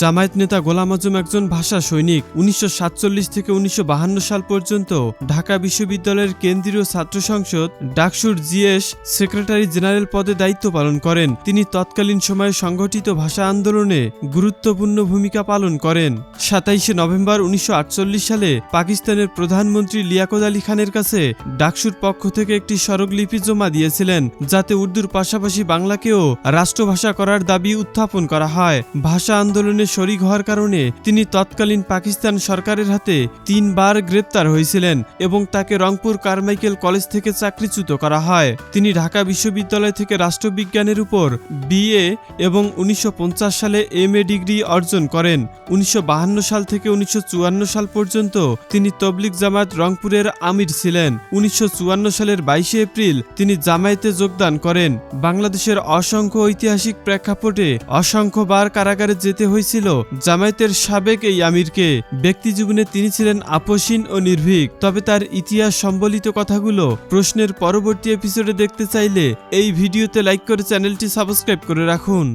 জামায়াত নেতা গোলাম আজম একজন ভাষা সৈনিক। উনিশশো সাতচল্লিশ থেকে উনিশশো সাল পর্যন্ত ঢাকা বিশ্ববিদ্যালয়ের কেন্দ্রীয় ছাত্র সংসদ ডাকসুর জিএস সেক্রেটারি জেনারেল পদে দায়িত্ব পালন করেন। তিনি তৎকালীন সময়ে সংগঠিত ভাষা আন্দোলনে গুরুত্বপূর্ণ ভূমিকা পালন করেন। সাতাইশে নভেম্বর উনিশশো আটচল্লিশ সালে পাকিস্তানের প্রধানমন্ত্রী লিয়াকত আলী খানের কাছে ডাকসুর পক্ষ থেকে একটি স্মারকলিপি জমা দিয়েছিলেন, যাতে উর্দুর পাশাপাশি বাংলাকেও রাষ্ট্রভাষা করার দাবি উত্থাপন করা হয়। ভাষা আন্দোলনে শরিক হওয়ার কারণে তিনি তৎকালীন পাকিস্তান সরকারের হাতে তিনবার গ্রেপ্তার হয়েছিলেন এবং তাকে রংপুর কারমাইকেল কলেজ থেকে চাকরিচ্যুত করা হয়। তিনি ঢাকা বিশ্ববিদ্যালয় থেকে রাষ্ট্রবিজ্ঞানের উপর বিএ এবং উনিশশো পঞ্চাশ সালে এম এ ডিগ্রি অর্জন করেন। উনিশশো সাল থেকে উনিশশো চুয়ান্ন সাল পর্যন্ত তিনি তবলিক জামায়াত রংপুরের আমির ছিলেন। উনিশশো চুয়ান্ন সালের বাইশে এপ্রিল তিনি জামায়াতে যোগদান করেন। বাংলাদেশের অসংখ্য ঐতিহাসিক প্রেক্ষাপটে অসংখ্যবার কারাগারে যেতে হয়েছিল। জামায়াতের সাবেক এই আমিরকে ব্যক্তিজীবনে তিনি ছিলেন আপসীন ও নির্ভীক। তবে তার ইতিহাস সম্বলিত কথাগুলো প্রশ্নের পরবর্তী এপিসোডে দেখতে চাইলে এই ভিডিওতে লাইক করে চ্যানেলটি সাবস্ক্রাইব করে রাখুন।